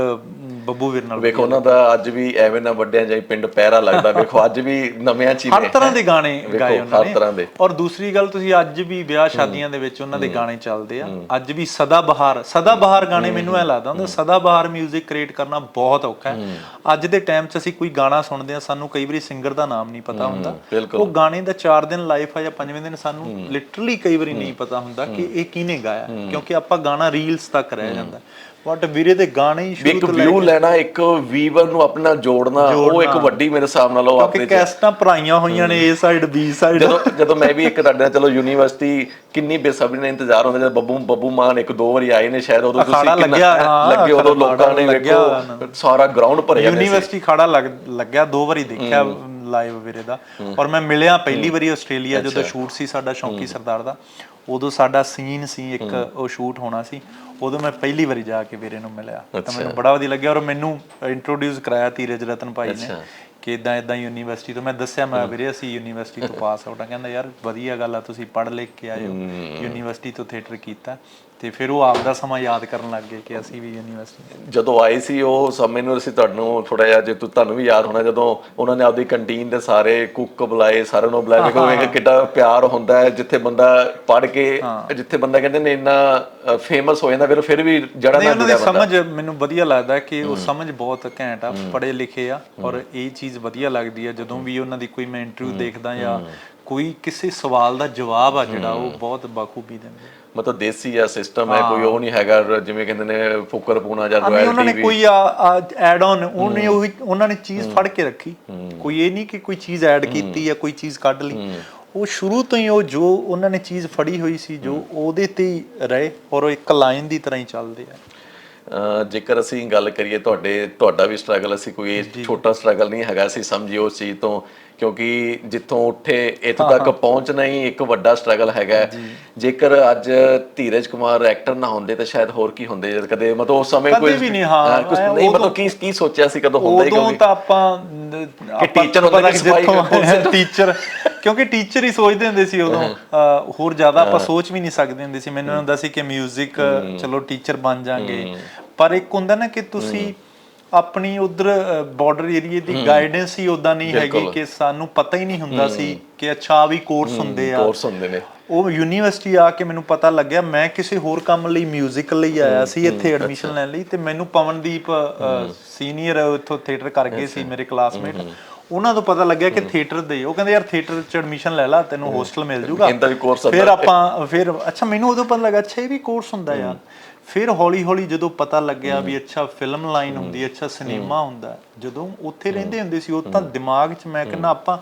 ਬੱਬੂ ਵੀਰ ਨਾਲ ਵੇਖੋ ਉਹਨਾਂ ਦਾ ਅੱਜ ਵੀ ਐਵੇਂ ਨਾ ਵੱਡਿਆਂ ਜਾਈ ਪਿੰਡ ਪਹਿਰਾ ਲੱਗਦਾ। ਵੇਖੋ ਅੱਜ ਵੀ ਨਵਿਆਂ ਚ ਹਰ ਤਰ੍ਹਾਂ ਦੇ ਗਾਣੇ ਗਾਏ ਉਹਨਾਂ ਹਰ ਨੇ। ਤਰ੍ਹਾਂ ਦੇ। ਔਰ ਦੂਸਰੀ ਗੱਲ ਤੁਸੀਂ ਅੱਜ ਵੀ ਵਿਆਹ ਸ਼ਾਦੀਆਂ ਦੇ ਵਿੱਚ ਉਹਨਾਂ ਦੇ ਗਾਣੇ ਚੱਲਦੇ ਆ। ਅੱਜ ਵੀ ਸਦਾ ਬਹਾਰ ਸਦਾ ਬਹਾਰ ਗਾਣੇ ਮੈਨੂੰ ਐ ਲੱਗਦਾ ਹੁੰਦਾ ਸਦਾ ਬਹਾਰ 뮤직 ਕ੍ਰੀਏਟ ਕਰਨਾ ਬਹੁਤ ਔਖਾ ਹੈ। ਅੱਜ ਦੇ ਟਾਈਮ 'ਚ ਅਸੀਂ ਕੋਈ ਗਾਣਾ ਸੁਣਦੇ ਆ ਸਾਨੂੰ ਕਈ ਵਾਰੀ ਸਿੰਗਰ ਦਾ ਨਾਮ ਨਹੀਂ ਪਤਾ ਹੁੰਦਾ। ਉਹ ਗਾਣੇ ਦਾ 4 ਦਿਨ ਲਾਈਫ ਆ ਜਾਂ 5ਵੇਂ ਦਿਨ ਸਾਨੂੰ ਲਿਟਰਲੀ ਕਈ ਵਾਰੀ ਨਹੀਂ ਪਤਾ ਹੁੰਦਾ ਕਿ ਇਹ ਕਿਹਨੇ ਗਾਇਆ। ਕਿਉਂਕਿ ਆਪਾਂ ਗਾਣਾ ਰੀਲਸ ਤੱਕ ਰਹਿ ਜਾਂਦਾ। ਬਟ ਵੀਰੇ ਦੇ ਗਾਣੇ ਹੀ ਸ਼ੁਰੂ ਇੱਕ ਤੋਂ ਲੈ ਵਿਊ ਲੈਣਾ ਇੱਕ ਵੀਵਰ ਨੂੰ ਆਪਣਾ ਜੋੜਨਾ ਉਹ ਇੱਕ ਵੱਡੀ ਮੇਰੇ ਹਿਸਾਬ ਨਾਲ ਉਹ ਆਪਣੇ ਕੈਸਟਾਂ ਭਰਾਈਆਂ ਹੋਈਆਂ ਨੇ A ਸਾਈਡ B ਸਾਈਡ ਜਦੋਂ ਜਦੋਂ ਮੈਂ ਵੀ ਇੱਕ ਤੁਹਾਡੇ ਨਾਲ ਚਲੋ ਯੂਨੀਵਰਸਿਟੀ ਕਿੰਨੀ ਬੇਸਬਰੀ ਨਾਲ ਇੰਤਜ਼ਾਰ ਹੁੰਦਾ ਜਦ ਬੱਬੂ ਬੱਬੂ ਮਾਨ ਇੱਕ ਦੋ ਵਾਰੀ ਆਏ ਨੇ ਸ਼ਾਇਦ ਉਦੋਂ ਅਖਾੜਾ ਕਿੰਨਾ- ਲੱਗੇ ਉਦੋਂ ਲੋਕਾਂ ਨੇ ਵੇਖੋ ਸਾਰਾ ਗਰਾਊਂਡ ਭਰਿਆ ਯੂਨੀਵਰਸਿਟੀ ਖੜਾ ਲੱਗ ਲੱਗਿਆ ਦੋ ਵਾਰੀ ਦੇਖਿਆ ਲਾਈਵ ਵੀਰੇ ਦਾ। ਔਰ ਮੈਂ ਮਿਲਿਆ ਪਹਿਲੀ ਵਾਰੀ ਆਸਟ੍ਰੇਲੀਆ ਜਦੋਂ ਸ਼ੂਟ ਸੀ ਸਾਡਾ ਸ਼ੌਂਕੀ ਸਰਦਾਰ ਦਾ। ਉਦੋਂ ਸਾਡਾ ਸੀਨ ਸੀ ਇੱਕ ਉਹ ਸ਼ੂਟ ਹੋਣਾ ਸੀ ਉਦੋਂ ਮੈਂ ਪਹਿਲੀ ਵਾਰੀ ਜਾ ਕੇ ਵੀਰੇ ਨੂੰ ਮਿਲਿਆ। ਤਾਂ ਮੈਨੂੰ ਬੜਾ ਵਧੀਆ ਲੱਗਿਆ ਔਰ ਮੈਨੂੰ ਇੰਟਰੋਡਿਊਸ ਕਰਾਇਆ ਧੀਰਜ ਰਤਨ ਭਾਈ ਨੇ ਕਿ ਇਦਾਂ ਇਦਾਂ ਯੂਨੀਵਰਸਿਟੀ ਤੋਂ। ਮੈਂ ਦੱਸਿਆ ਮੈਂ ਵੀਰੇ ਅਸੀਂ ਯੂਨੀਵਰਸਿਟੀ ਤੋਂ ਪਾਸ ਆਊਟ ਆ। ਕਹਿੰਦਾ ਯਾਰ ਵਧੀਆ ਗੱਲ ਆ ਤੁਸੀਂ ਪੜ੍ਹ ਲਿਖ ਕੇ ਆਏ ਹੋ। ਯੂਨੀਵਰਸਿਟੀ ਤੋਂ ਥੀਏਟਰ ਕੀਤਾ। ਤੇ ਫਿਰ ਉਹ ਆਪਦਾ ਸਮਾਂ ਯਾਦ ਕਰਨ ਲੱਗ ਗਏ ਕਿ ਅਸੀਂ ਵੀ ਯੂਨੀਵਰਸਿਟੀ ਜਦੋਂ ਆਏ ਸੀ ਉਹ ਸਮੇਂ ਨੂੰ ਅਸੀਂ ਤੁਹਾਨੂੰ ਥੋੜਾ ਜਿਹਾ ਜੇ ਤੁਹਾਨੂੰ ਵੀ ਯਾਦ ਹੋਣਾ ਜਦੋਂ ਉਹਨਾਂ ਨੇ ਆਪਦੀ ਕੰਟੀਨ ਦੇ ਸਾਰੇ ਕੁੱਕ ਬੁਲਾਏ ਸਾਰਿਆਂ ਨੂੰ ਬੁਲਾਇਆ ਵੇਖ ਕਿੱਡਾ ਪਿਆਰ ਹੁੰਦਾ ਹੈ ਜਿੱਥੇ ਬੰਦਾ ਪੜ੍ਹ ਕੇ ਜਿੱਥੇ ਬੰਦਾ ਕਹਿੰਦੇ ਨੇ ਇੰਨਾ ਫੇਮਸ ਹੋ ਜਾਂਦਾ ਫਿਰ ਫਿਰ ਵੀ ਜੜਾ ਦੀ ਜੁੜਿਆ ਬੰਦਾ ਸਮਝ ਮੈਨੂੰ ਵਧੀਆ ਲੱਗਦਾ ਕਿ ਉਹ ਸਮਝ ਬਹੁਤ ਘੈਂਟ ਆ ਪੜ੍ਹੇ ਲਿਖੇ ਆ ਔਰ ਇਹ ਚੀਜ਼ ਵਧੀਆ ਲੱਗਦੀ ਆ ਜਦੋਂ ਵੀ ਉਹਨਾਂ ਦੀ ਕੋਈ ਮੈਂ ਇੰਟਰਵਿਊ ਦੇਖਦਾ ਜਾਂ ਕੋਈ ਕਿਸੇ ਸਵਾਲ ਦਾ ਜਵਾਬ ਆ ਜਿਹੜਾ ਉਹ ਬਹੁਤ ਬਾਖੂਬੀ ਦਿੰਦੇ। ਮਤਲਬ ਦੇਸੀ ਆ ਸਿਸਟਮ ਹੈ ਕੋਈ ਉਹ ਨਹੀਂ ਹੈਗਾ ਜਿਵੇਂ ਕਹਿੰਦੇ ਨੇ ਫੁੱਕਰ ਪੂਣਾ ਜਾਂ ਨਹੀਂ ਉਹਨਾਂ ਨੇ ਰਾਇਲਟੀ ਕੋਈ ਐਡ ਆਨ ਉਹਨੇ ਉਹੀ ਉਹਨਾਂ ਨੇ ਚੀਜ਼ ਫੜ ਕੇ ਰੱਖੀ। ਕੋਈ ਇਹ ਨਹੀਂ ਕਿ ਕੋਈ ਚੀਜ਼ ਐਡ ਕੀਤੀ ਜਾਂ ਕੋਈ ਚੀਜ਼ ਕੱਢ ਲਈ। ਉਹ ਸ਼ੁਰੂ ਤੋਂ ਹੀ ਉਹ ਜੋ ਉਹਨਾਂ ਨੇ ਚੀਜ਼ ਫੜੀ ਹੋਈ ਸੀ ਜੋ ਉਹਦੇ ਤੇ ਹੀ ਰਹੇ ਔਰ ਉਹ ਇੱਕ ਲਾਈਨ ਦੀ ਤਰ੍ਹਾਂ ਹੀ ਚੱਲਦੇ ਆ। ਜੇਕਰ ਅਸੀਂ ਗੱਲ ਕਰੀਏ ਤੁਹਾਡੇ ਤੁਹਾਡਾ ਵੀ ਸਟਰਗਲ ਅਸੀਂ ਕੋਈ ਛੋਟਾ ਸਟਰਗਲ ਨਹੀਂ ਹੈਗਾ ਅਸੀਂ ਸਮਝੀਏ ਉਸ ਚੀਜ਼ ਤੋਂ। ਕਿਉਂਕਿ ਜਿੱਥੋਂ ਉੱਠੇ ਇੱਥੋਂ ਤੱਕ ਪਹੁੰਚਣਾ ਹੀ ਇੱਕ ਵੱਡਾ ਸਟਰਗਲ ਹੈਗਾ। ਜੇਕਰ ਅੱਜ ਧੀਰਜ ਕੁਮਾਰ ਐਕਟਰ ਨਾ ਹੁੰਦੇ ਤਾਂ ਸ਼ਾਇਦ ਹੋਰ ਕੀ ਹੁੰਦੇ ਕਦੇ ਮਤਲਬ ਉਸ ਸਮੇਂ ਕਦੇ ਕੋਈ ਵੀ ਨਹੀਂ, ਹਾਂ, ਨਹੀਂ ਮਤਲਬ ਕੀ ਕੀ ਸੋਚਿਆ ਸੀ ਕਦੋਂ ਹੁੰਦਾ ਹੀ ਉਦੋਂ ਕਿਉਂਕਿ ਤਾਂ ਆਪਾਂ teacher ਹੁੰਦੇ ਕਿ ਸਿਪਾਹੀ ਟੀਚਰ ਕਿਉਂਕਿ ਟੀਚਰ ਹੀ ਸੋਚਦੇ ਹੁੰਦੇ ਸੀ ਉਦੋਂ। ਹੋਰ ਜ਼ਿਆਦਾ ਆਪਾਂ ਸੋਚ ਵੀ ਨਹੀਂ ਸਕਦੇ ਹੁੰਦੇ ਸੀ। ਮੈਨੂੰ ਹੁੰਦਾ ਸੀ ਕਿ 뮤직 ਚਲੋ ਟੀਚਰ ਬਣ ਜਾਾਂਗੇ ਪਰ ਇੱਕ ਹੁੰਦਾ ਨਾ ਕਿ ਤੁਸੀਂ ਆਪਣੀ ਉਧਰ ਬਾਰਡਰ ਏਰੀਏ ਦੀ ਗਾਈਡੈਂਸ ਹੀ ਉਦਾਂ ਨਹੀਂ ਹੈਗੀ ਕਿ ਸਾਨੂੰ ਪਤਾ ਹੀ ਨਹੀਂ ਹੁੰਦਾ ਸੀ ਕਿ ਅੱਛਾ ਵੀ ਕੋਰਸ ਹੁੰਦੇ ਆ। ਕੋਰਸ ਹੁੰਦੇ ਨੇ। ਉਹ ਯੂਨੀਵਰਸਿਟੀ ਆ ਕੇ ਮੈਨੂੰ ਪਤਾ ਲੱਗਿਆ। ਮੈਂ ਕਿਸੇ ਹੋਰ ਕੰਮ ਲਈ 뮤직 ਲਈ ਆਇਆ ਸੀ ਇੱਥੇ ਐਡਮਿਸ਼ਨ ਲੈਣ ਲਈ ਤੇ ਮੈਨੂੰ ਪਵਨਦੀਪ ਸੀਨੀਅਰ ਉੱਥੋਂ ਥੀਏਟਰ ਕਰ ਗਏ ਸੀ ਮੇਰੇ ਕਲਾਸਮੇਟ ਉਹਨਾਂ ਤੋਂ ਪਤਾ ਲੱਗਿਆ ਕਿ ਥੀਏਟਰ ਦੇ ਉਹ ਕਹਿੰਦੇ ਯਾਰ ਥੀਏਟਰ ਚ ਐਡਮਿਸ਼ਨ ਲੈ ਲਾ ਤੈਨੂੰ ਹੋਸਟਲ ਮਿਲ ਜੂਗਾ। ਇਹਦਾ ਵੀ course ਫਿਰ ਆਪਾਂ ਫਿਰ ਅੱਛਾ ਮੈਨੂੰ ਉਦੋਂ ਪਤਾ ਲੱਗਾ ਅੱਛਾ ਇਹ ਵੀ ਕੋਰਸ ਹੁੰਦਾ ਯਾਰ। ਫਿਰ ਹੌਲੀ ਹੌਲੀ ਜਦੋਂ ਪਤਾ ਲੱਗਿਆ ਵੀ ਅੱਛਾ ਫਿਲਮ ਲਾਈਨ ਹੁੰਦੀ ਹੈ ਅੱਛਾ ਸਿਨੇਮਾ ਹੁੰਦਾ ਜਦੋਂ ਉੱਥੇ ਰਹਿੰਦੇ ਹੁੰਦੇ ਸੀ ਉਹ ਤਾਂ ਦਿਮਾਗ 'ਚ ਮੈਂ ਕਹਿੰਦਾ ਆਪਾਂ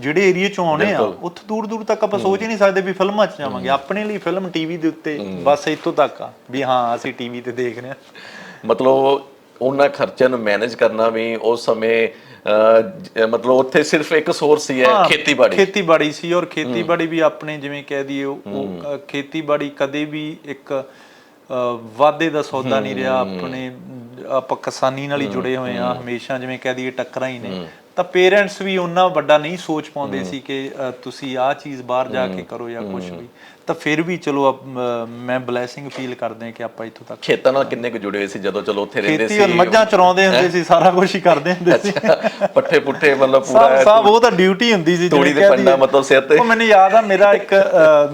ਜਿਹੜੇ ਏਰੀਆ 'ਚੋਂ ਆਉਣੇ ਆ ਉੱਥੇ ਦੂਰ ਦੂਰ ਤੱਕ ਆਪਾਂ ਸੋਚ ਹੀ ਨਹੀਂ ਸਕਦੇ ਵੀ ਫਿਲਮਾਂ 'ਚ ਜਾਵਾਂਗੇ। ਆਪਣੇ ਲਈ ਫਿਲਮ ਟੀਵੀ ਦੇ ਉੱਤੇ ਬਸ ਇੱਥੋਂ ਤੱਕ ਆ ਵੀ ਹਾਂ ਅਸੀਂ ਟੀਵੀ ਤੇ ਦੇਖ ਰਹੇ ਹਾਂ। ਮਤਲਬ ਉਹਨਾਂ ਖਰਚਿਆਂ ਨੂੰ ਮੈਨੇਜ ਕਰਨਾ ਵੀ ਉਸ ਸਮੇਂ ਮਤਲਬ ਉੱਥੇ ਸਿਰਫ ਇੱਕ ਸੋਰਸ ਹੀ ਹੈ ਖੇਤੀਬਾੜੀ। ਖੇਤੀਬਾੜੀ ਸੀ ਔਰ ਖੇਤੀਬਾੜੀ ਵੀ ਆਪਣੇ ਜਿਵੇਂ ਕਹਿ ਦਈਏ ਉਹ ਖੇਤੀਬਾੜੀ ਕਦੇ ਵੀ ਇੱਕ ਵਾਧੇ ਦਾ ਸੌਦਾ ਨਹੀਂ ਰਿਹਾ। ਆਪਣੇ ਆਪਾਂ ਕਿਸਾਨੀ ਨਾਲ ਹੀ ਜੁੜੇ ਹੋਏ ਆ ਹਮੇਸ਼ਾ ਜਿਵੇਂ ਕਹਿ ਦਈਏ ਟੱਕਰਾਂ ਹੀ ਨੇ। ਤਾਂ ਪੇਰੈਂਟਸ ਵੀ ਉਹਨਾਂ ਵੱਡਾ ਨਹੀਂ ਸੋਚ ਪਾਉਂਦੇ ਸੀ ਕਿ ਤੁਸੀਂ ਆਹ ਚੀਜ਼ ਬਾਹਰ ਜਾ ਕੇ ਕਰੋ ਜਾਂ ਕੁਝ ਵੀ। ਤਾਂ ਫਿਰ ਵੀ ਚਲੋ ਮੈਂ ਬਲੇਸਿੰਗ ਫੀਲ ਕਰਦੇ ਕਿ ਆਪਾਂ ਇੱਥੋਂ ਤੱਕ ਖੇਤਾਂ ਨਾਲ ਕਿੰਨੇ ਕੁ ਜੁੜੇ ਹੋਏ ਸੀ ਜਦੋਂ ਚਲੋ ਉੱਥੇ ਰਹਿੰਦੇ ਖੇਤੀ ਸੀ? ਮੱਝਾਂ ਚਰਾਉਂਦੇ ਹੁੰਦੇ ਸੀ ਸਾਰਾ ਕੁਝ ਹੀ ਕਰਦੇ ਹੁੰਦੇ ਸੀ। ਪੱਠੇ ਪੁੱਠੇ ਮਤਲਬ ਪੂਰਾ ਸਭ ਉਹ ਤਾਂ ਡਿਊਟੀ ਹੁੰਦੀ ਸੀ ਜਿਵੇਂ ਦੇ ਪੰਡਾ। ਮਤਲਬ ਸਿਰ ਤੇ। ਉਹ ਮੈਨੂੰ ਯਾਦ ਆ ਮੇਰਾ ਇੱਕ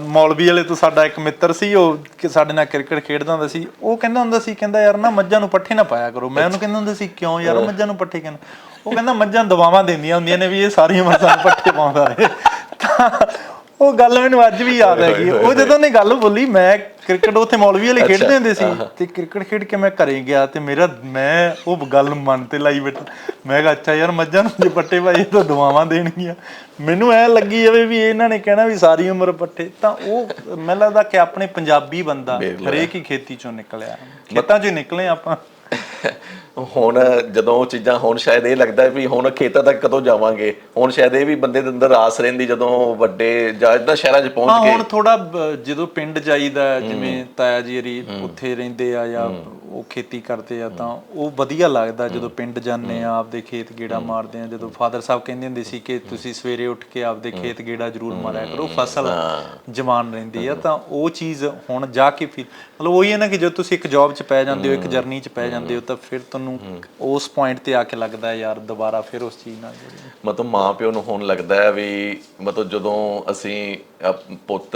ਮੌਲਵੀ ਵਾਲੇ ਤੋਂ ਸਾਡਾ ਇੱਕ ਮਿੱਤਰ ਸੀ ਉਹ ਕਿ ਸਾਡੇ ਨਾਲ ਕ੍ਰਿਕਟ ਖੇਡਦਾ ਹੁੰਦਾ ਸੀ। ਉਹ ਕਹਿੰਦਾ ਹੁੰਦਾ ਸੀ ਕਹਿੰਦਾ ਯਾਰ ਨਾ ਮੱਝਾਂ ਨੂੰ ਪੱਠੇ ਨਾ ਪਾਇਆ ਕਰੋ। ਮੈਂ ਉਹਨੂੰ ਕਹਿੰਦਾ ਹੁੰਦਾ ਸੀ ਕਿਉਂ ਯਾਰ ਮੱਝਾਂ ਨੂੰ ਪੱਠੇ ਕਿਉਂ ਉਹ ਕਹਿੰਦਾ ਮੱਝਾਂ ਦਵਾਵਾਂ ਦਿੰਦੀਆਂ ਹੁੰਦੀਆਂ ਨੇ ਵੀ ਇਹ ਸਾਰੀ ਉਮਰ ਸਾਨੂੰ ਪੱਠੇ ਪਾਉਂਦਾ ਰਹੇ। ਤਾਂ ਉਹ ਗੱਲ ਮੈਨੂੰ ਅੱਜ ਵੀ ਯਾਦ ਹੈਗੀ। ਉਹ ਜਦੋਂ ਨੇ ਗੱਲ ਬੋਲੀ ਮੈਂ ਕ੍ਰਿਕਟ ਉੱਥੇ ਮੌਲਵੀ ਵਾਲੇ ਖੇਡਦੇ ਹੁੰਦੇ ਸੀ ਤੇ ਕ੍ਰਿਕਟ ਖੇਡ ਕੇ ਮੈਂ ਘਰੇ ਗਿਆ ਤੇ ਮੇਰਾ ਮੈਂ ਉਹ ਗੱਲ ਮਨ ਤੇ ਲਾਈ ਬੈਠਾ। ਮੈਂ ਕਿਹਾ ਅੱਛਾ ਯਾਰ ਮੱਝਾਂ ਨੂੰ ਜੇ ਪੱਟੇ ਪਾਈ ਤਾਂ ਦਵਾਵਾਂ ਦੇਣਗੀਆਂ। ਮੈਨੂੰ ਐ ਲੱਗੀ ਜਾਵੇ ਵੀ ਇਹਨਾਂ ਨੇ ਕਹਿਣਾ ਵੀ ਸਾਰੀ ਉਮਰ ਪੱਟੇ ਤਾਂ ਉਹ ਮੈਨੂੰ ਲੱਗਦਾ ਕਿ ਆਪਣੇ ਪੰਜਾਬੀ ਬੰਦਾ ਹਰੇਕ ਹੀ ਖੇਤੀ ਚੋਂ ਨਿਕਲਿਆ। ਖੇਤਾਂ ਚੋਂ ਨਿਕਲੇ ਆਪਾਂ। ਹੁਣ ਜਦੋਂ ਉਹ ਚੀਜ਼ਾਂ ਹੁਣ ਸ਼ਾਇਦ ਇਹ ਲੱਗਦਾ ਵੀ ਹੁਣ ਖੇਤਾਂ ਤੱਕ ਕਦੋਂ ਜਾਵਾਂਗੇ? ਹੁਣ ਸ਼ਾਇਦ ਇਹ ਵੀ ਬੰਦੇ ਦੇ ਅੰਦਰ ਆਸ ਰਹਿੰਦੀ ਜਦੋਂ ਵੱਡੇ ਜਾਂ ਇਦਾਂ ਸ਼ਹਿਰਾਂ 'ਚ ਪਹੁੰਚ ਕੇ ਹੁਣ ਥੋੜਾ ਜਦੋਂ ਪਿੰਡ ਜਾਈਦਾ ਜਿਵੇਂ ਤਾਇਆ ਜੀ ਹਰੀ ਉੱਥੇ ਰਹਿੰਦੇ ਆ ਜਾਂ ਉਹ ਖੇਤੀ ਕਰਦੇ ਆ ਤਾਂ ਉਹ ਵਧੀਆ ਲੱਗਦਾ ਜਦੋਂ ਪਿੰਡ ਜਾਂਦੇ ਆ ਆਪਦੇ ਖੇਤ ਗੇੜਾ ਮਾਰਦੇ ਆ ਜਦੋਂ ਫਾਦਰ ਸਾਹਿਬ ਕਹਿੰਦੇ ਹੁੰਦੇ ਸੀ ਕਿ ਤੁਸੀਂ ਸਵੇਰੇ ਉੱਠ ਕੇ ਆਪਦੇ ਖੇਤ ਗੇੜਾ ਜ਼ਰੂਰ ਮਾਰਿਆ ਕਰੋ ਫਸਲ ਜਵਾਨ ਰਹਿੰਦੀ ਆ ਤਾਂ ਉਹ ਚੀਜ਼ ਹੁਣ ਜਾ ਕੇ ਫਿਰ ਮਤਲਬ ਉਹੀ ਹੈ ਨਾ ਕਿ ਜਦੋਂ ਤੁਸੀਂ ਇੱਕ ਜੌਬ 'ਚ ਪੈ ਜਾਂਦੇ ਹੋ ਇੱਕ ਜਰਨੀ 'ਚ ਪੈ ਜਾਂਦੇ ਹੋ। ਤਾਂ ਫਿਰ ਤੁਹਾਨੂੰ ਉਸ ਪੁਆਇੰਟ ਤੇ ਆ ਕੇ ਲੱਗਦਾ ਯਾਰ ਦੁਬਾਰਾ ਫਿਰ ਉਸ ਚੀਜ਼ ਨਾਲ ਮਤਲਬ ਮਾਂ ਪਿਓ ਨੂੰ ਹੁਣ ਲੱਗਦਾ ਹੈ ਵੀ ਮਤਲਬ ਜਦੋਂ ਅਸੀਂ ਪੁੱਤ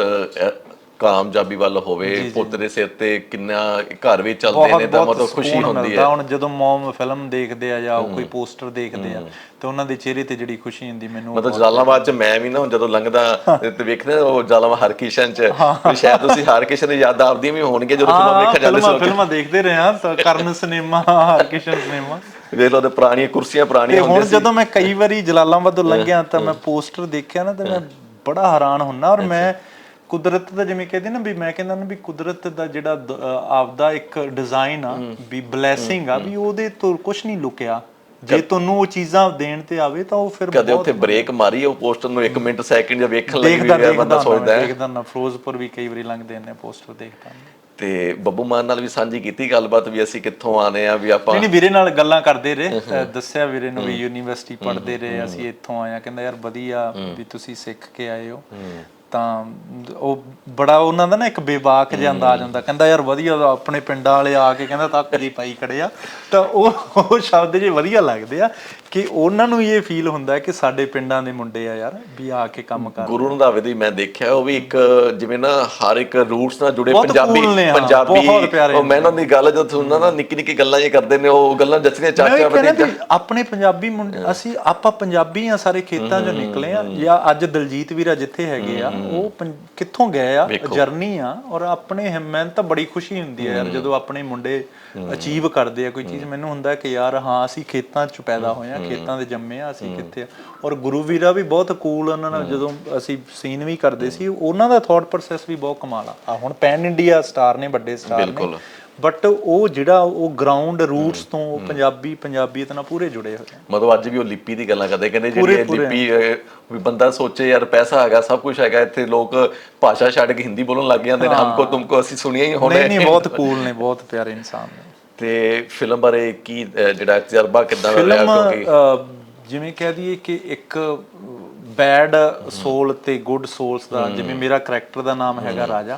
ਕਾਮਯਾਬੀ ਵੱਲ ਹੋਵੇ ਪੁੱਤ ਦੇ ਸਿਰ ਤੇ ਕਿੰਨਾ ਘਰ ਵੀ ਚੱਲਦੇ ਨੇ ਤਾਂ ਮਤਲਬ ਖੁਸ਼ੀ ਹੁੰਦੀ। ਹੈ। ਹੁਣ ਜਦੋਂ ਮੌਮ ਫਿਲਮ ਦੇਖਦੇ ਆ ਜਾਂ ਕੋਈ ਪੋਸਟਰ ਦੇਖਦੇ ਆ ਤੇ ਉਹਨਾਂ ਦੇ ਚਿਹਰੇ ਤੇ ਜਿਹੜੀ ਖੁਸ਼ੀ ਹੁੰਦੀ ਮੈਨੂੰ ਮਤਲਬ ਜਲਾਲਾਬਾਦ ਚ ਮੈਂ ਵੀ ਨਾ ਹੁਣ ਜਦੋਂ ਲੰਘਦਾ ਤੇ ਵੇਖਦੇ ਉਹ ਜਲਾਲਾਬਾਦ ਹਰਕਿਸ਼ਨ ਚ। ਵੀ ਸ਼ਾਇਦ ਤੁਸੀਂ ਹਰਕਿਸ਼ਨ ਦੀ ਯਾਦ ਆਪਦੀਆਂ ਵੀ ਹੋਣਗੀਆਂ ਜਦੋਂ ਫਿਲਮ ਵੇਖਣ ਜਾਂਦੇ ਸੀ। ਫਿਲਮਾਂ ਦੇਖਦੇ ਰਹੇ ਆ ਤਾਂ ਕਰਨ ਸਿਨੇਮਾ ਹਰਕਿਸ਼ਨ ਸਿਨੇਮਾ। ਵੇਖ ਲਓ ਤੇ ਪੁਰਾਣੀਆਂ ਕੁਰਸੀਆਂ ਤੇ ਪੁਰਾਣੀਆਂ ਹੁਣ ਹੁੰਦੀਆਂ ਸੀ। ਜਦੋਂ ਮੈਂ ਕਈ ਵਾਰੀ ਜਲਾਲਾਬਾਦ ਲੰਘਿਆ ਤਾਂ ਮੈਂ ਪੋਸਟਰ ਦੇਖਿਆ ਨਾ ਤੇ ਮੈਂ ਬੜਾ ਹੈਰਾਨ ਹੁੰਨਾ ਔਰ ਮੈਂ ਕੁਦਰਤ ਦਾ ਜਿਵੇਂ ਕਹਿੰਦੇ ਨਾ ਵੀ ਮੈਂ ਕਹਿੰਦਾ ਨਾ ਵੀ ਕੁਦਰਤ ਦਾ ਜਿਹੜਾ ਦ- ਆਪਦਾ ਇੱਕ ਡਿਜ਼ਾਈਨ ਆ ਵੀ ਬਲੇਸਿੰਗ ਆ ਵੀ ਉਹਦੇ ਤੋਂ ਕੁਝ ਨਹੀਂ ਲੁਕਿਆ। ਜੇ ਤੁਹਾਨੂੰ ਉਹ ਚੀਜ਼ਾਂ ਦੇਣ ਤੇ ਆਵੇ ਤਾਂ ਉਹ ਫਿਰ ਕਦੇ ਉੱਥੇ ਬ੍ਰੇਕ ਮਾਰੀ ਉਹ ਪੋਸਟਰ ਨੂੰ 1 ਮਿੰਟ ਸੈਕਿੰਡ ਜਾਂ ਵੇਖਣ ਦੇਖਦਾ ਵੀ ਬੰਦਾ ਦੇਖਦਾ ਸੋਚਦਾ ਹੈ। ਦੇਖਦਾ ਨਾ ਫਿਰੋਜ਼ਪੁਰ ਵੀ ਕਈ ਵਾਰੀ ਲੰਘਦੇ ਨੇ ਪੋਸਟਰ ਦੇਖਦਾ ਤੇ ਬੱਬੂ ਮਾਨ ਨਾਲ ਵੀ ਸਾਂਝੀ ਕੀਤੀ ਗੱਲਬਾਤ ਵੀ ਅਸੀਂ ਕਿੱਥੋਂ ਆਨੇ ਆ ਵੀ ਆਪਾਂ ਨਹੀਂ ਵੀਰੇ ਨਾਲ ਗੱਲਾਂ ਕਰਦੇ ਰਹੇ ਦੱਸਿਆ ਵੀਰੇ ਨੂੰ ਵੀ ਯੂਨੀਵਰਸਿਟੀ ਪੜ੍ਹਦੇ ਰਹੇ ਅਸੀਂ ਇੱਥੋਂ ਆਏ ਆ ਕਹਿੰਦਾ ਯਾਰ ਵਧੀਆ ਵੀ ਤੁਸੀਂ ਸਿੱਖ ਕੇ ਆਏ ਹੋ। ਤਾਂ ਉਹ ਬੜਾ ਉਹਨਾਂ ਦਾ ਨਾ ਇੱਕ ਬੇਬਾਕ ਜਿਹਾ ਅੰਦਾਜ਼ ਹੁੰਦਾ ਕਹਿੰਦਾ ਯਾਰ ਵਧੀਆ ਆਪਣੇ ਪਿੰਡਾਂ ਵਾਲੇ ਆ ਕੇ ਕਹਿੰਦਾ ਤੱਕ ਜੀ ਪਾਈ ਖੜੇ ਆ। ਤਾਂ ਉਹ ਉਹ ਸ਼ਬਦ ਜੇ ਵਧੀਆ ਲੱਗਦੇ ਆ ਕਿ ਉਹਨਾਂ ਨੂੰ ਇਹ ਫੀਲ ਹੁੰਦਾ ਕਿ ਸਾਡੇ ਪਿੰਡਾਂ ਦੇ ਮੁੰਡੇ ਆ ਯਾਰ ਵੀ ਆ ਕੇ ਕੰਮ ਕਰ ਗੁਰੂ ਰੰਧਾਵੇ ਦੀ ਮੈਂ ਦੇਖਿਆ ਉਹ ਵੀ ਇੱਕ ਜਿਵੇਂ ਨਾ ਹਰ ਇੱਕ ਰੂਟਸ ਨਾਲ ਜੁੜੇ ਪੰਜਾਬੀ ਪੰਜਾਬੀ ਉਹ ਮੈਂ ਉਹਨਾਂ ਦੀ ਗੱਲ ਜਦ ਸੁਣਨਾ ਨਾ ਨਿੱਕੀ ਨਿੱਕੀ ਗੱਲਾਂ ਇਹ ਕਰਦੇ ਨੇ ਉਹ ਗੱਲਾਂ ਜੱਚਦੀਆਂ ਚਾਚਾ ਵੀ ਆਪਣੇ ਪੰਜਾਬੀ ਮੁੰਡੇ ਅਸੀਂ ਆਪਾਂ ਪੰਜਾਬੀ ਆ ਸਾਰੇ ਖੇਤਾਂ ਚੋਂ ਨਿਕਲੇ ਆ ਜਾਂ ਅੱਜ ਦਲਜੀਤ ਵੀਰਾ ਜਿੱਥੇ ਹੈਗੇ ਆ ਉਹ ਕਿੱਥੋਂ ਗਏ ਆ? ਜਰਨੀ ਆ। ਔਰ ਆਪਣੇ ਹਿੰਮਤ ਤਾਂ ਬੜੀ ਖੁਸ਼ੀ ਹੁੰਦੀ ਹੈ ਯਾਰ ਜਦੋਂ ਆਪਣੇ ਮੁੰਡੇ ਅਚੀਵ ਕਰਦੇ ਆ। ਕੋਈ ਚੀਜ਼ ਮੈਨੂੰ ਹੁੰਦਾ ਕਿ ਯਾਰ ਹਾਂ ਅਸੀਂ ਖੇਤਾਂ 'ਚ ਪੈਦਾ ਹੋਏ ਆ ਖੇਤਾਂ ਦੇ ਜੰਮੇ ਆ ਅਸੀਂ ਕਿੱਥੇ ਆ? ਔਰ ਗੁਰੂ ਵੀਰਾ ਵੀ ਬਹੁਤ ਕੂਲ ਉਹਨਾਂ ਨਾਲ ਜਦੋਂ ਅਸੀਂ ਸੀਨ ਵੀ ਕਰਦੇ ਸੀ ਉਹਨਾਂ ਦਾ ਥਾਟ ਪ੍ਰੋਸੈਸ ਵੀ ਬਹੁਤ ਕਮਾਲ ਆ। ਆ ਹੁਣ ਪੈਨ ਇੰਡੀਆ ਸਟਾਰ ਨੇ ਵੱਡੇ ਸਟਾਰ ਨੇ। ਬਿਲਕੁਲ। ਬਟ ਉਹ ਜਿਹੜਾ ਉਹ ਗਰਾਊਂਡ ਰੂਟਸ ਤੋਂ ਪੰਜਾਬੀ ਪੰਜਾਬੀਅਤ ਨਾਲ ਪੂਰੇ ਜੁੜੇ ਹੋਏ ਮਤਲਬ ਅੱਜ ਵੀ ਉਹ ਲਿਪੀ ਦੀ ਗੱਲਾਂ ਕਰਦੇ ਕਹਿੰਦੇ ਜਿਹੜੀ ਲਿਪੀ ਵੀ ਬੰਦਾ ਸੋਚੇ ਯਾਰ ਪੈਸਾ ਹੈਗਾ ਸਭ ਕੁਝ ਹੈਗਾ ਇੱਥੇ ਲੋਕ ਭਾਸ਼ਾ ਛੱਡ ਕੇ ਹਿੰਦੀ ਬੋਲਣ ਲੱਗ ਜਾਂਦੇ ਨੇ ਹਮਕੋ ਤੁਮਕੋ ਅਸੀਂ ਸੁਣੀਆਂ ਹੀ ਹੋਣੇ। ਨਹੀਂ ਨਹੀਂ ਬਹੁਤ ਕੂਲ ਨੇ ਬਹੁਤ ਪਿਆਰੇ ਇਨਸਾਨ ਨੇ। ਤੇ ਫਿਲਮ ਬਾਰੇ ਕੀ ਜਿਹੜਾ ਤਜਰਬਾ ਕਿਦਾਂ ਰਿਹਾ ਕਿਉਂਕਿ ਜਿਵੇਂ ਕਹਿ ਦਈਏ ਕਿ ਇੱਕ ਬੈਡ ਸੋਲ ਤੇ ਗੁੱਡ ਸੋਲਸ ਦਾ ਜਿਵੇਂ ਮੇਰਾ ਕੈਰੈਕਟਰ ਦਾ ਨਾਮ ਹੈਗਾ ਰਾਜਾ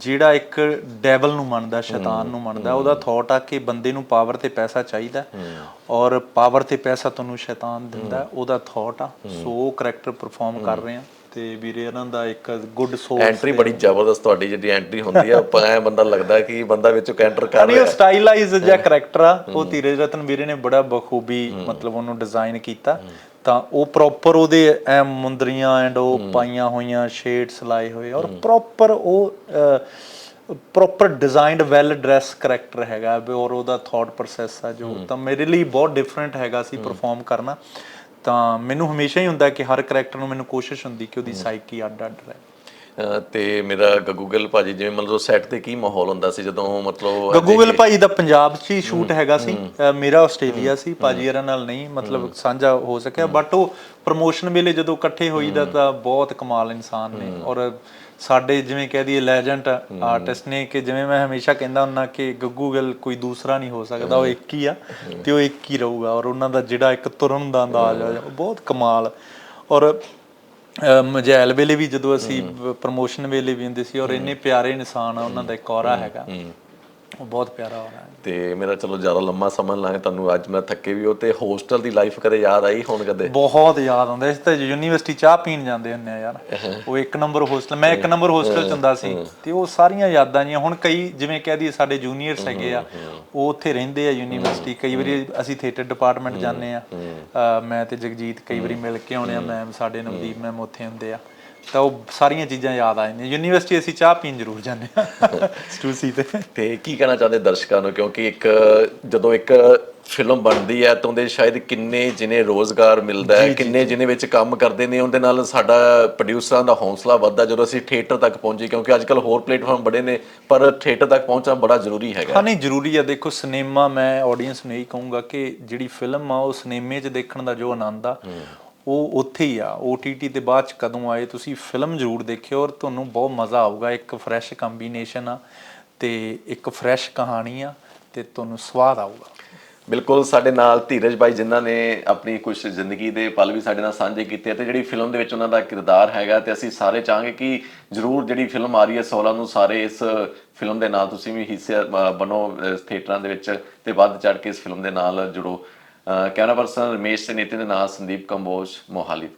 ਜਿਹੜਾ ਇੱਕ ਡੈਵਲ ਨੂੰ ਮੰਨਦਾ ਸ਼ੈਤਾਨ ਨੂੰ ਮੰਨਦਾ ਉਹਦਾ ਥਾਟ ਆ ਕਿ ਬੰਦੇ ਨੂੰ ਪਾਵਰ ਤੇ ਪੈਸਾ ਚਾਹੀਦਾ ਔਰ ਪਾਵਰ ਤੇ ਪੈਸਾ ਤੁਹਾਨੂੰ ਸ਼ੈਤਾਨ ਦਿੰਦਾ ਉਹਦਾ ਥਾਟ ਆ। ਸੋ ਕੈਰੈਕਟਰ ਪਰਫਾਰਮ ਕਰ ਰਹੇ ਆ ਤੇ ਵੀਰੇ ਇਹਨਾਂ ਦਾ ਇੱਕ ਗੁੱਡ ਸੋਲ ਐਂਟਰੀ ਬੜੀ ਜ਼ਬਰਦਸਤ ਤੁਹਾਡੀ ਜਿਹੜੀ ਐਂਟਰੀ ਹੁੰਦੀ ਆ ਐ ਬੰਦਾ ਲੱਗਦਾ ਕਿ ਬੰਦਾ ਵਿੱਚੋਂ ਕੈਂਟਰ ਕਰ ਨਹੀਂ ਉਹ ਸਟਾਈਲਾਈਜ਼ ਜਿਹਾ ਕਰੈਕਟਰ ਆ। ਉਹ ਧੀਰਜ ਰਤਨ ਵੀਰੇ ਨੇ ਬੜਾ ਬਖੂਬੀ ਮਤਲਬ ਉਹਨੂੰ ਡਿਜ਼ਾਈਨ ਕੀਤਾ। ਤਾਂ ਉਹ ਪ੍ਰੋਪਰ ਉਹਦੇ ਐ ਮੁੰਦਰੀਆਂ ਐਂਡ ਉਹ ਪਾਈਆਂ ਹੋਈਆਂ ਸ਼ੇਡਸ ਲਾਏ ਹੋਏ। ਔਰ ਪ੍ਰੋਪਰ ਉਹ proper designed well dress character ਹੈਗਾ ਵੀ ਔਰ ਉਹਦਾ ਥਾਟ ਪ੍ਰੋਸੈਸ ਆ ਜੋ। ਤਾਂ ਮੇਰੇ ਲਈ ਬਹੁਤ ਡਿਫਰੈਂਟ ਹੈਗਾ ਸੀ ਪਰਫਾਰਮ ਕਰਨਾ। ਤਾਂ ਮੈਨੂੰ ਹਮੇਸ਼ਾ ਹੀ ਹੁੰਦਾ ਕਿ ਹਰ ਕਰੈਕਟਰ ਨੂੰ ਮੈਨੂੰ ਕੋਸ਼ਿਸ਼ ਹੁੰਦੀ ਕਿ ਉਹਦੀ ਸਾਈਕੀ ਅੱਡ ਅੱਡ ਰਹੇ। ਤੇ ਮੇਰਾ ਗੂਗਲ ਭਾਜੀ ਜਿਵੇਂ ਮਤਲਬ ਸੈੱਟ ਤੇ ਕੀ ਮਾਹੌਲ ਹੁੰਦਾ ਸੀ ਜਦੋਂ ਮਤਲਬ ਗੱਗੂ ਗਿੱਲ ਭਾਈ ਦਾ ਪੰਜਾਬ 'ਚ ਹੀ ਸ਼ੂਟ ਹੈਗਾ ਸੀ। ਮੇਰਾ ਆਸਟ੍ਰੇਲੀਆ ਸੀ। ਭਾਜੀ ਹਰਾਂ ਨਾਲ ਨਹੀਂ ਮਤਲਬ ਸਾਂਝਾ ਹੋ ਸਕਿਆ। ਬਟ ਉਹ ਪ੍ਰੋਮੋਸ਼ਨ ਵੇਲੇ ਜਦੋਂ ਇਕੱਠੇ ਹੋਈਦਾ ਤਾਂ ਬਹੁਤ ਕਮਾਲ ਇਨਸਾਨ ਨੇ। ਔਰ ਸਾਡੇ ਜਿਵੇਂ ਕਹਿ ਦਈਏ ਲੈਜੈਂਡ ਆਰਟਿਸਟ ਨੇ ਕਿ ਜਿਵੇਂ ਮੈਂ ਹਮੇਸ਼ਾ ਕਹਿੰਦਾ ਹੁੰਦਾ ਕਿ ਗੱਗੂ ਗਿੱਲ ਕੋਈ ਦੂਸਰਾ ਨਹੀਂ ਹੋ ਸਕਦਾ ਉਹ ਇੱਕ ਹੀ ਆ ਤੇ ਉਹ ਇੱਕ ਹੀ ਰਹੂਗਾ। ਔਰ ਉਹਨਾਂ ਦਾ ਜਿਹੜਾ ਇੱਕ ਤੁਰਨ ਦਾ ਅੰਦਾਜ਼ ਆ ਬਹੁਤ ਕਮਾਲ। ਔਰ ਮਜੈਲ ਵੇਲੇ ਵੀ ਜਦੋਂ ਅਸੀਂ ਪ੍ਰੋਮੋਸ਼ਨ ਵੇਲੇ ਵੀ ਹੁੰਦੇ ਸੀ ਔਰ ਇੰਨੇ ਪਿਆਰੇ ਇਨਸਾਨ ਆ ਉਹਨਾਂ ਦਾ ਇੱਕ ਔਰਾ ਹੈਗਾ। ਉਹ ਬਹੁਤ ਪਿਆਰਾ ਹੈ। ਤੇ ਮੇਰਾ ਚਲੋ ਜ਼ਿਆਦਾ ਲੰਮਾ ਸਮਾਂ ਲਾਂਗੇ ਤੁਹਾਨੂੰ ਅੱਜ ਮੈਂ ਥੱਕੇ ਵੀ ਹੋ ਤੇ ਹੋਸਟਲ ਦੀ ਲਾਈਫ ਕਦੇ ਯਾਦ ਆਈ ਹੁਣ ਕਦੇ? ਬਹੁਤ ਯਾਦ ਆਉਂਦਾ ਇਸ ਤਾਂ ਯੂਨੀਵਰਸਿਟੀ ਚਾਹ ਪੀਣ ਜਾਂਦੇ ਹੁੰਦੇ ਆ ਯਾਰ। ਉਹ ਇੱਕ ਨੰਬਰ ਹੋਸਟਲ ਮੈਂ ਇੱਕ ਨੰਬਰ ਹੋਸਟਲ ਚ ਹੁੰਦਾ ਸੀ ਤੇ ਉਹ ਸਾਰੀਆਂ ਯਾਦਾਂ ਜੀਆਂ ਹੁਣ ਕਈ ਜਿਵੇਂ ਕਹਿ ਦਈਏ ਸਾਡੇ ਜੂਨੀਅਰਸ ਹੈਗੇ ਆ ਉਹ ਉੱਥੇ ਰਹਿੰਦੇ ਆ ਯੂਨੀਵਰਸਿਟੀ ਕਈ ਵਾਰੀ ਅਸੀਂ ਥੀਏਟਰ ਡਿਪਾਰਟਮੈਂਟ ਜਾਂਦੇ ਆ। ਮੈਂ ਤੇ ਜਗਜੀਤ ਕਈ ਵਾਰੀ ਮਿਲ ਕੇ ਆਉਣੇ ਆ ਮੈਮ ਸਾਡੇ ਨਵਦੀਪ ਮੈਮ ਉੱਥੇ ਹੁੰਦੇ ਆ। ਤਾਂ ਉਹ ਸਾਰੀਆਂ ਚੀਜ਼ਾਂ ਯਾਦ ਆ ਜਾਂਦੀਆਂ। ਯੂਨੀਵਰਸਿਟੀ ਅਸੀਂ ਚਾਹ ਪੀਣ ਜ਼ਰੂਰ ਜਾਂਦੇ ਆ ਸਟੂਸੀ ਤੇ। ਤੇ ਕੀ ਕਹਿਣਾ ਚਾਹੁੰਦੇ ਦਰਸ਼ਕਾਂ ਨੂੰ? ਕਿਉਂਕਿ ਇੱਕ ਜਦੋਂ ਇੱਕ ਫਿਲਮ ਬਣਦੀ ਹੈ ਤਾਂ ਉਹਦੇ ਸ਼ਾਇਦ ਕਿੰਨੇ ਜਿਨੇ ਰੋਜ਼ਗਾਰ ਮਿਲਦਾ ਹੈ ਕਿੰਨੇ ਜਿਨੇ ਵਿੱਚ ਕੰਮ ਕਰਦੇ ਨੇ ਉਹਦੇ ਨਾਲ ਸਾਡਾ ਪ੍ਰੋਡਿਊਸਰਾਂ ਦਾ ਹੌਸਲਾ ਵੱਧਦਾ ਜਦੋਂ ਅਸੀਂ ਥੀਏਟਰ ਤੱਕ ਪਹੁੰਚੇ ਕਿਉਂਕਿ ਅੱਜ ਕੱਲ ਹੋਰ ਪਲੇਟਫਾਰਮ ਬੜੇ ਨੇ ਪਰ ਥੀਏਟਰ ਤੱਕ ਪਹੁੰਚਣਾ ਬੜਾ ਜ਼ਰੂਰੀ ਹੈਗਾ। ਹਾਂ ਨਹੀਂ ਜ਼ਰੂਰੀ ਆ। ਦੇਖੋ ਸਿਨੇਮਾ ਮੈਂ ਆਡੀਅנס ਨੂੰ ਇਹੀ ਕਹੂੰਗਾ ਕਿ ਜਿਹੜੀ ਫਿਲਮ ਆ ਉਹ ਸਿਨੇਮੇ 'ਚ ਦੇਖਣ ਦਾ ਜੋ ਆਨੰਦ ਆ ਉਹ ਉੱਥੇ ਹੀ ਆ। OTT ਤੇ ਬਾਅਦ 'ਚ ਕਦੋਂ ਆਏ, ਤੁਸੀਂ ਫਿਲਮ ਜ਼ਰੂਰ ਦੇਖਿਓ ਔਰ ਤੁਹਾਨੂੰ ਬਹੁਤ ਮਜ਼ਾ ਆਊਗਾ। ਇੱਕ ਫਰੈਸ਼ ਕੰਬੀਨੇਸ਼ਨ ਆ ਤੇ ਇੱਕ ਫਰੈਸ਼ ਕਹਾਣੀ ਆ ਤੇ ਤੁਹਾਨੂੰ ਸਵਾਦ ਆਊਗਾ। ਬਿਲਕੁਲ, ਸਾਡੇ ਨਾਲ ਧੀਰਜ ਬਾਈ ਜਿਨ੍ਹਾਂ ਨੇ ਆਪਣੀ ਕੁਝ ਜ਼ਿੰਦਗੀ ਦੇ ਪਲ ਵੀ ਸਾਡੇ ਨਾਲ ਸਾਂਝੇ ਕੀਤੇ ਆ ਤੇ ਜਿਹੜੀ ਫਿਲਮ ਦੇ ਵਿੱਚ ਉਹਨਾਂ ਦਾ ਕਿਰਦਾਰ ਹੈਗਾ ਤੇ ਅਸੀਂ ਸਾਰੇ ਚਾਹਾਂਗੇ ਕਿ ਜਰੂਰ ਜਿਹੜੀ ਫਿਲਮ ਆ ਰਹੀ ਹੈ 16 ਨੂੰ ਸਾਰੇ ਇਸ ਫਿਲਮ ਦੇ ਨਾਲ ਤੁਸੀਂ ਵੀ ਹਿੱਸੇ ਬਣੋ ਥੀਏਟਰਾਂ ਦੇ ਵਿੱਚ ਤੇ ਵੱਧ ਚੜ ਕੇ ਇਸ ਫਿਲਮ ਦੇ ਨਾਲ ਜੁੜੋ। ਕੈਮਰਾ ਪਰਸਨ ਰਮੇਸ਼ ਤੇ ਨਿਤਿਨ ਦੇ ਨਾਲ ਸੰਦੀਪ ਕੰਬੋਜ ਮੋਹਾਲੀ ਤੋਂ